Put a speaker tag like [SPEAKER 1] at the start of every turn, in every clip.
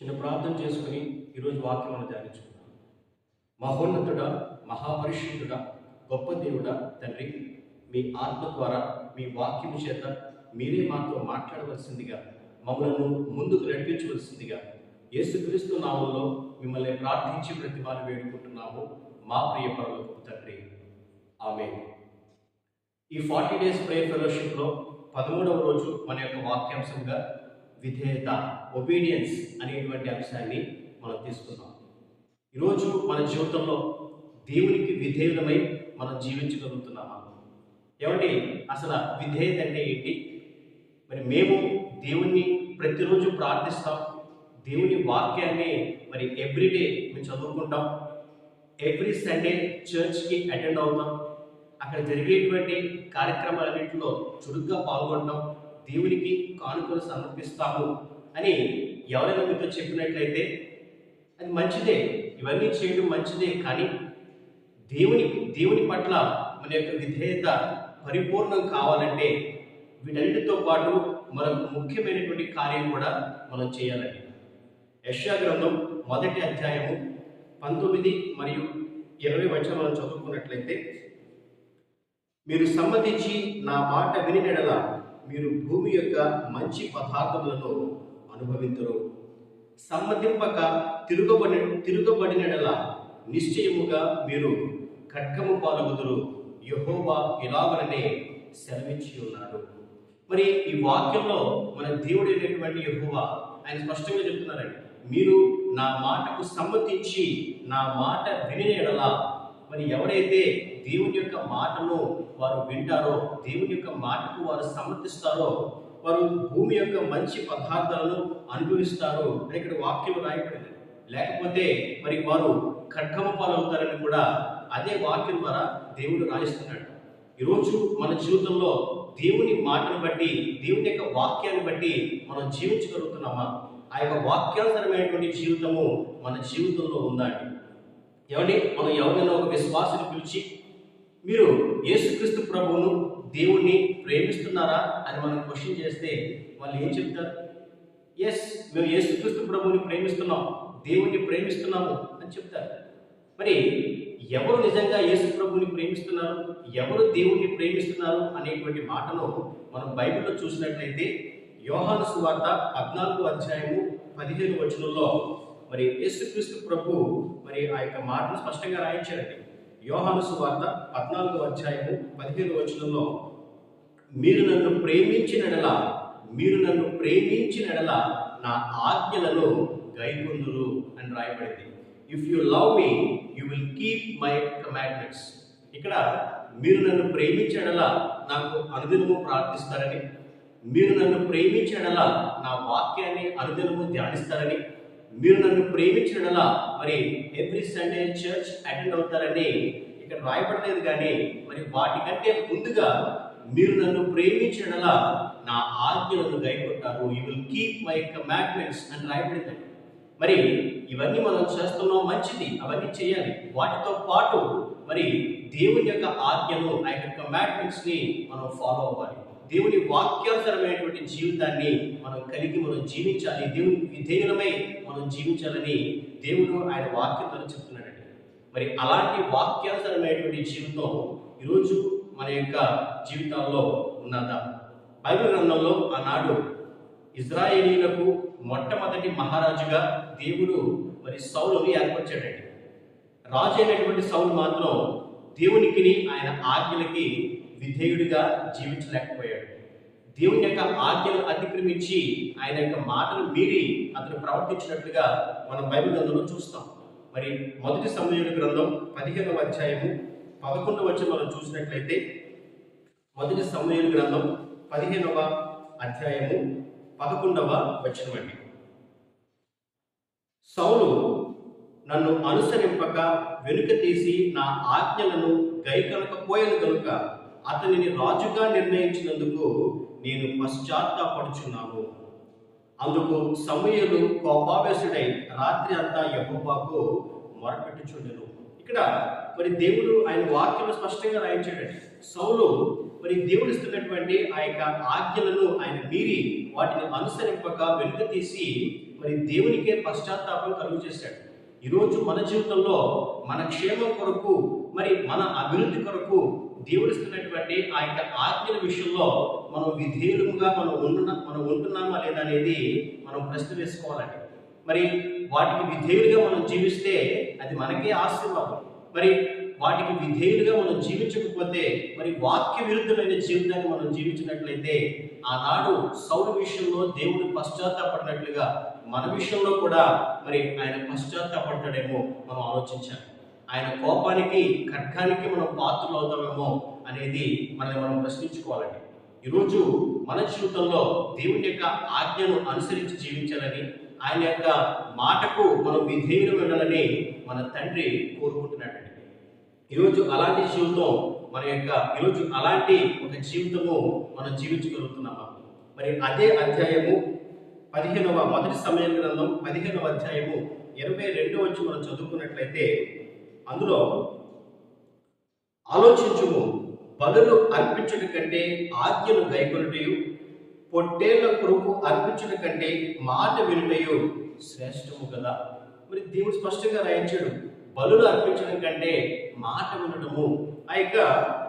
[SPEAKER 1] చిన్న ప్రార్థన చేసుకుని ఈరోజు వాక్యం మనం ధ్యానించుకుందాం. మహోన్నతుడా మహాపరిశుద్ధుడా గొప్ప దేవుడా తండ్రి మీ ఆత్మ ద్వారా మీ వాక్యం చేత మీరే మాతో మాట్లాడవలసిందిగా మమ్మలను ముందుకు నడిపించవలసిందిగా యేసుక్రీస్తు నామంలో మిమ్మల్ని ప్రార్థించి ప్రతిమాలు వేడుకుంటున్నాము మా ప్రియ పరలోకపు తండ్రి. ఆమె ఈ ఫార్టీ డేస్ ప్రేయర్ ఫెలోషిప్లో పదమూడవ రోజు మన యొక్క వాక్యాంశంగా విధేయత ఒబీడియన్స్ అనేటువంటి అంశాన్ని మనం తీసుకున్నాం ఈరోజు మన జీవితంలో దేవునికి విధేయులమై మనం జీవించగలుగుతున్నామా? ఏమండి అసలు విధేయత అంటే ఏంటి? మరి మేము దేవుణ్ణి ప్రతిరోజు ప్రార్థిస్తాం. దేవుని వాక్యాన్ని మరి ఎవ్రీడే మేము చదువుకుంటాం. ఎవ్రీ సండే చర్చ్కి అటెండ్ అవుతాం. అక్కడ జరిగేటువంటి కార్యక్రమాలన్నింటిలో చురుగ్గా పాల్గొంటాం. దేవునికి కానుకలు సమర్పిస్తాము అని ఎవరైనా మీతో చెప్పినట్లయితే అది మంచిదే. ఇవన్నీ చేయడం మంచిదే కానీ దేవుని దేవుని పట్ల మన యొక్క విధేయత పరిపూర్ణం కావాలంటే వీటన్నిటితో పాటు మనకు ముఖ్యమైనటువంటి కార్యం కూడా మనం చేయాలండి. యశ్యా గ్రంథం మొదటి అధ్యాయము పంతొమ్మిది మరియు ఇరవై వచ్చిన మనం చదువుకున్నట్లయితే మీరు సమ్మతించి నా మాట వినినెడల మీరు భూమి యొక్క మంచి పదార్థములను అనుభవించరు సమ్మతింపక తిరుగబడి తిరుగబడినడల నిశ్చయముగా మీరు ఖడ్గము పాలగుదురు. యహోవా ఇలాగననే సెలవిచ్చి ఉన్నాడు. మరి ఈ వాక్యంలో మన దేవుడు అయినటువంటి యహోవా ఆయన స్పష్టంగా చెప్తున్నారండి. మీరు నా మాటకు సమ్మతించి నా మాట వినినడలా మరి ఎవరైతే దేవుని యొక్క మాటను వారు వింటారో దేవుని యొక్క మాటకు వారు సమర్థిస్తారో వారు భూమి యొక్క మంచి పదార్థాలను అనుభవిస్తారు అని ఇక్కడ వాక్యం రాయబడింది. లేకపోతే మరి వారు ఖడ్గమ పాలవుతారని కూడా అదే వాక్యం ద్వారా దేవుడు రాయిస్తున్నాడు. ఈరోజు మన జీవితంలో దేవుని మాటను బట్టి దేవుని యొక్క వాక్యాన్ని బట్టి మనం జీవించగలుగుతున్నామా? ఆ యొక్క వాక్యానుసరమైనటువంటి జీవితము మన జీవితంలో ఉందా ఏమండి మనం ఎవరినైనా ఒక విశ్వాసుని పిలిచి మీరు యేసుక్రీస్తు ప్రభువును దేవుణ్ణి ప్రేమిస్తున్నారా? అని మనం క్వశ్చన్ చేస్తే వాళ్ళు ఏం చెప్తారు? ఎస్ మేము యేసుక్రీస్తు ప్రభువుని ప్రేమిస్తున్నాం దేవుణ్ణి ప్రేమిస్తున్నాము అని చెప్తారు. మరి ఎవరు నిజంగా యేసు ప్రభుని ప్రేమిస్తున్నారు? ఎవరు దేవుణ్ణి ప్రేమిస్తున్నారు అనేటువంటి మాటను మనం బైబిల్లో చూసినట్లయితే యోహాను సువార్త పద్నాలుగు అధ్యాయము పదిహేను వచనంలో మరి యేసుక్రీస్తు ప్రభు మరి ఆ యొక్క మాటను స్పష్టంగా రాయించారండి. యోహాను సువార్త పద్నాలుగు అధ్యాయము పదిహేను వచనంలో మీరు నన్ను ప్రేమించినడల మీరు నన్ను ప్రేమించినడల నా ఆజ్ఞలను గైకొందురు అని రాయబడింది. If you love me you will keep my commandments ఇక్కడ మీరు నన్ను ప్రేమించడలా నాకు అనుదినము ప్రార్థిస్తారని మీరు నన్ను ప్రేమించడలా నా వాక్యాన్ని అనుదినము ధ్యానిస్తారని మీరు నన్ను ప్రేమించడలా మరి ఎవ్రీ సండే చర్చ్ అటెండ్ అవుతారని ఇక్కడ రాయబడలేదు కానీ మరి వాటికంటే ముందుగా మీరు నన్ను ప్రేమించడలా నా ఆజ్ఞలను గైకొట్టారు. You will keep my commandments అని రాయబడిందండి. మరి ఇవన్నీ మనం చేస్తున్నాం మంచిది అవన్నీ చేయాలి. వాటితో పాటు మరి దేవుని యొక్క ఆజ్ఞను ఆ యొక్క కమాండ్మెంట్స్ని మనం ఫాలో అవ్వాలి. దేవుని వాక్యానుసరమైనటువంటి జీవితాన్ని మనం కలిగి మనం జీవించాలి. దేవుని విధేయులమై మనం జీవించాలని దేవుడు ఆయన వాక్యంతో చెప్తున్నాడండి. మరి అలాంటి వాక్యానుసరమైనటువంటి జీవితం ఈరోజు మన యొక్క జీవితాల్లో ఉన్నదా? బైబిల్ గ్రంథంలో ఆనాడు ఇజ్రాయేలీలకు మొట్టమొదటి మహారాజుగా దేవుడు మరి సౌలుని ఏర్పరిచాడండి. రాజు అయినటువంటి సౌలు మాత్రం దేవునికి ఆయన ఆజ్ఞలకి విధేయుడిగా జీవించలేకపోయాడు. దేవుని యొక్క ఆజ్ఞలు అతిక్రమించి ఆయన యొక్క మాటలు మీరి అతను ప్రవర్తించినట్లుగా మనం బైబిల్ గ్రంథంలో చూస్తాం. మరి మొదటి సమయంలో గ్రంథం పదిహేనవ అధ్యాయము పదకొండవ వచ్చి మనం చూసినట్లయితే మొదటి సమయంలో గ్రంథం పదిహేనవ అధ్యాయము పదకొండవ వచనమండి సౌలు నన్ను అనుసరింపక వెనుక తీసి నా ఆజ్ఞలను గైకనకపోయాను కనుక అతనిని రాజుగా నిర్ణయించినందుకు నేను పశ్చాత్తాపడుచున్నాను. అందుకు సమయలు కోపావేశుడై రాత్రి అంతా యహోబాకు మొరపెట్టుచుండెను. ఇక్కడ మరి దేవుడు ఆయన వాక్యం స్పష్టంగా రాయించాడండి. సౌలు మరి దేవుడు ఇస్తున్నటువంటి ఆ యొక్క ఆజ్ఞలను ఆయన మీరి వాటిని అనుసరింపక వెనుక తీసి మరి దేవునికే పశ్చాత్తాపం కలుగు చేశాడు. ఈరోజు మన జీవితంలో మన క్షేమం కొరకు మరి మన అభివృద్ధి కొరకు దేవుడిస్తున్నటువంటి ఆ యొక్క ఆజ్ఞల విషయంలో మనం విధేయులుగా మనం ఉంటున్న మనం ఉంటున్నామా లేదా అనేది మనం ప్రశ్న వేసుకోవాలండి. మరి వాటికి విధేయులుగా మనం జీవిస్తే అది మనకే ఆశీర్వాదం. మరి వాటికి విధేయులుగా మనం జీవించకపోతే మరి వాక్య విరుద్ధమైన జీవితాన్ని మనం జీవించినట్లయితే ఆనాడు సౌర విషయంలో దేవుడు పశ్చాత్తాపడినట్లుగా మన విషయంలో కూడా మరి ఆయన పశ్చాత్తాపడతాడేమో మనం ఆలోచించాలి. ఆయన కోపానికి ఖడ్గానికి మనం పాత్రలు అవుతామేమో అనేది మనల్ని మనం ప్రశ్నించుకోవాలండి. ఈరోజు మన జీవితంలో దేవుని యొక్క ఆజ్ఞను అనుసరించి జీవించాలని ఆయన యొక్క మాటకు మనం విధేయులు వెళ్ళాలని మన తండ్రి కోరుకుంటున్నాడండి. ఈరోజు అలాంటి జీవితం మన యొక్క ఈరోజు అలాంటి ఒక జీవితము మనం జీవించగలుగుతున్నామా? మరి అదే అధ్యాయము పదిహేనవ మొదటి సమయం గ్రంథం పదిహేనవ అధ్యాయము ఇరవై రెండు వచ్చి మనం చదువుకున్నట్లయితే అందులో ఆలోచించుము బలులు అర్పించుట కంటే ఆజ్ఞను గైకొనుటయు పొట్టేళ్ళ కొరకు అర్పించుట కంటే మాట వినుటయు శ్రేష్టము కదా మరి దేవుడు స్పష్టంగా రాయించాడు బలులు అర్పించడం కంటే మాట వినడము. ఆ యొక్క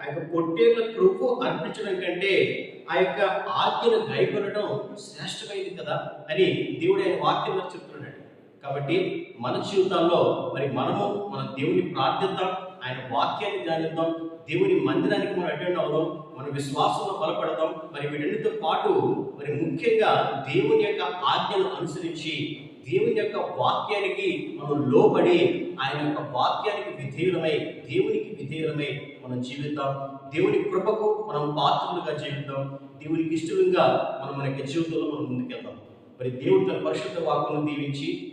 [SPEAKER 1] ఆ యొక్క పొట్టేళ్ళ కృపు అర్పించడం కంటే ఆ యొక్క ఆజ్ఞను గైకొనడం శ్రేష్టమైంది కదా అని దేవుడు ఆయన వాక్యంలో చెప్తున్నాడు. కాబట్టి మన జీవితాల్లో మరి మనము మన దేవుని ప్రార్థిద్దాం ఆయన వాక్యాన్ని ధ్యానిద్దాం దేవుని మందిరానికి మనం అటెండ్ అవుదాం మన విశ్వాసంలో బలపడదాం. మరి వీటన్నిటితో పాటు మరి ముఖ్యంగా దేవుని యొక్క ఆజ్ఞను అనుసరించి దేవుని యొక్క వాక్యానికి మనం లోబడి ఆయన యొక్క వాక్యానికి విధేయులమై దేవునికి విధేయులమై మనం జీవిద్దాం. దేవుని కృపకు మనం పాత్రలుగా జీవిద్దాం. దేవునికి ఇష్టంగా మనం మన యొక్క జీవితంలో మనం ముందుకెళ్దాం. మరి దేవుడు తన పరిశుద్ధ వాక్కును దీవించి